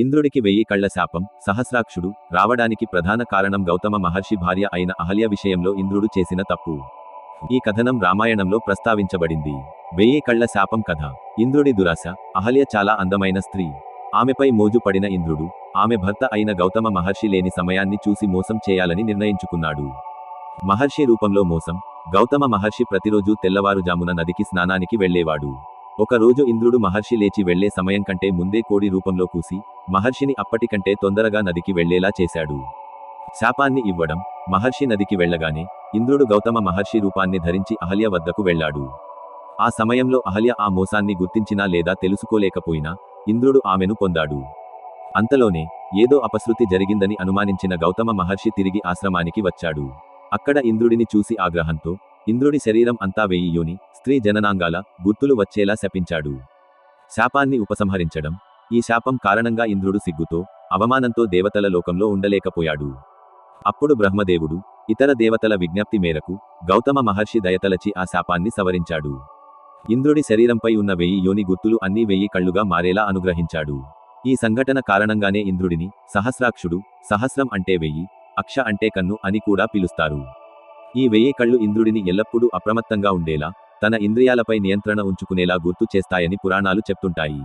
ఇంద్రుడికి వెయ్యి కళ్ళ శాపం సహస్రాక్షుడు రావడానికి ప్రధాన కారణం గౌతమ మహర్షి భార్య అయిన అహల్య విషయంలో ఇంద్రుడు చేసిన తప్పు. ఈ కథనం రామాయణంలో ప్రస్తావించబడింది. వెయ్యి కళ్ళ శాపం కథ. ఇంద్రుడి దురాశ. అహల్య చాలా అందమైన స్త్రీ. ఆమెపై మోజు పడిన ఇంద్రుడు ఆమె భర్త అయిన గౌతమ మహర్షి లేని సమయాన్ని చూసి మోసం చేయాలని నిర్ణయించుకున్నాడు. మహర్షి రూపంలో మోసం. గౌతమ మహర్షి ప్రతిరోజు తెల్లవారుజామున నదికి స్నానానికి వెళ్ళేవాడు ఒకరోజు ఇంద్రుడు మహర్షి లేచి వెళ్ళే సమయం కంటే ముందే కోడి రూపంలో కూసి మహర్షిని అప్పటికంటే తొందరగా నదికి వెళ్ళేలా చేశాడు. శాపాన్ని ఇవ్వడం మహర్షి నదికి వెళ్ళగానే ఇంద్రుడు గౌతమ మహర్షి రూపాన్ని ధరించి అహల్య వద్దకు వెళ్ళాడు. ఆ సమయంలో అహల్య ఆ మోసాన్ని గుర్తించినా లేదా తెలుసుకోలేకపోయినా ఇంద్రుడు ఆమెను పొందాడు. అంతలోనే ఏదో అపశృతి జరిగిందని అనుమానించిన గౌతమ మహర్షి తిరిగి ఆశ్రమానికి వచ్చాడు. అక్కడ ఇంద్రుడిని చూసి ఆగ్రహంతో ఇంద్రుడి శరీరం అంతా వెయ్యి యోని స్త్రీ జననాంగాల గుర్తులు వచ్చేలా శపించాడు. శాపాన్ని ఉపసంహరించడం ఈ శాపం కారణంగా ఇంద్రుడు సిగ్గుతో అవమానంతో దేవతల లోకంలో ఉండలేకపోయాడు. అప్పుడు బ్రహ్మదేవుడు ఇతర దేవతల విజ్ఞప్తి మేరకు గౌతమ మహర్షి దయతలచి ఆ శాపాన్ని సవరించాడు. ఇంద్రుడి శరీరంపై ఉన్న వెయ్యి యోని గుర్తులు అన్నీ వెయ్యి కళ్ళుగా మారేలా అనుగ్రహించాడు. ఈ సంఘటన కారణంగానే ఇంద్రుడిని సహస్రాక్షుడు సహస్రం అంటే వెయ్యి అక్ష అంటే కన్ను అని కూడా పిలుస్తారు. ఈ వెయ్యి కళ్ళు ఇంద్రుడిని ఎల్లప్పుడూ అప్రమత్తంగా ఉండేలా తన ఇంద్రియాలపై నియంత్రణ ఉంచుకునేలా గుర్తు చేస్తాయని పురాణాలు చెప్తుంటాయి.